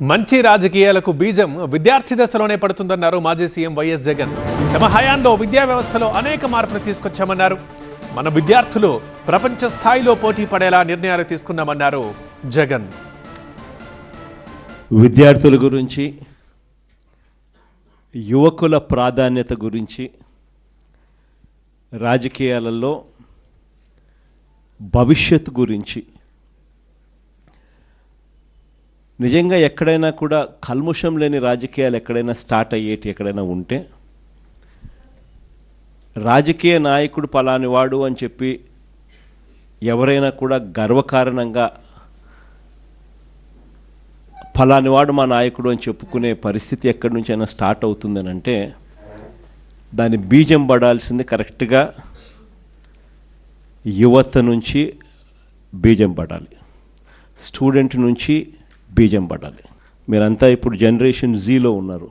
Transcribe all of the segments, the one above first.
మంచి రాజకీయాలకు బీజం విద్యార్థి దశలోనే పడుతుందన్నారు మాజీ సీఎం వైఎస్ జగన్. తమ హయాంలో విద్యా వ్యవస్థలో అనేక మార్పులు తీసుకొచ్చామన్నారు. మన విద్యార్థులు ప్రపంచ స్థాయిలో పోటీ పడేలా నిర్ణయాలు తీసుకున్నామన్నారు జగన్. విద్యార్థుల గురించి యువకుల ప్రాధాన్యత గురించి రాజకీయాలలో భవిష్యత్తు గురించి నిజంగా ఎక్కడైనా కూడా కల్ముషం లేని రాజకీయాలు ఎక్కడైనా స్టార్ట్ అయ్యేటి ఎక్కడైనా ఉంటే రాజకీయ నాయకుడు పలాని వాడు అని చెప్పి ఎవరైనా కూడా గర్వకారణంగా ఫలాని వాడు మా నాయకుడు అని చెప్పుకునే పరిస్థితి ఎక్కడి నుంచైనా స్టార్ట్ అవుతుందని అంటే దాని బీజం పడాల్సింది కరెక్ట్గా యువత నుంచి బీజం పడాలి. స్టూడెంట్ నుంచి బీజం పడాలి. మీరంతా ఇప్పుడు జనరేషన్ జీలో ఉన్నారు.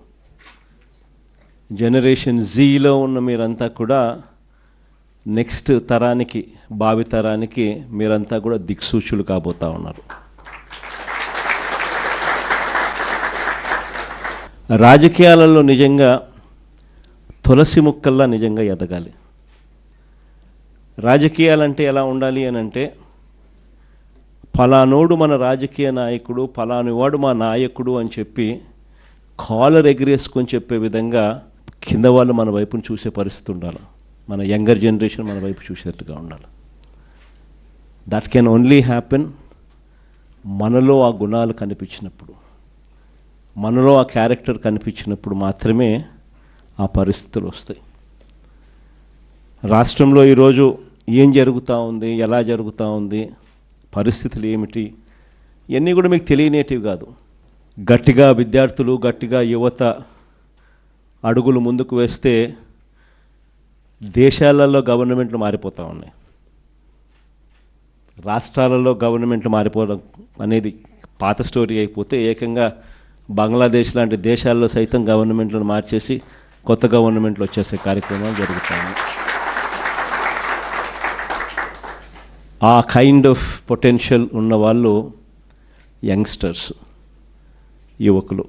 జనరేషన్ జీలో ఉన్న మీరంతా కూడా నెక్స్ట్ తరానికి భావి తరానికి మీరంతా కూడా దిక్సూచులు కాబోతా ఉన్నారు. రాజకీయాలలో నిజంగా తులసి ముక్కల్లా నిజంగా ఎదగాలి. రాజకీయాలంటే ఎలా ఉండాలి అని అంటే ఫలానోడు మన రాజకీయ నాయకుడు ఫలాని వాడు మా నాయకుడు అని చెప్పి కాలర్ ఎగిరేసుకొని చెప్పే విధంగా కింద వాళ్ళు మన వైపును చూసే పరిస్థితి ఉండాలి. మన యంగర్ జనరేషన్ మన వైపు చూసేట్టుగా ఉండాలి. దట్ కెన్ ఓన్లీ హ్యాపెన్ మనలో ఆ గుణాలు కనిపించినప్పుడు. మనలో ఆ క్యారెక్టర్ కనిపించినప్పుడు మాత్రమే ఆ పరిస్థితులు వస్తాయి. రాష్ట్రంలో ఈరోజు ఏం జరుగుతూ ఉంది ఎలా జరుగుతూ ఉంది పరిస్థితులు ఏమిటి? ఇవన్నీ కూడా మీకు తెలియనేటివి కాదు. గట్టిగా విద్యార్థులు గట్టిగా యువత అడుగులు ముందుకు వేస్తే దేశాలలో గవర్నమెంట్లు మారిపోతూ ఉన్నాయి. రాష్ట్రాలలో గవర్నమెంట్లు మారిపోవడం అనేది పాత స్టోరీ అయిపోతే ఏకంగా బంగ్లాదేశ్ లాంటి దేశాల్లో సైతం గవర్నమెంట్లను మార్చేసి కొత్త గవర్నమెంట్లు వచ్చేసే కార్యక్రమాలు జరుగుతాయి. ఆ కైండ్ ఆఫ్ పొటెన్షియల్ ఉన్న వాళ్ళు యంగ్స్టర్స్ యువకులు.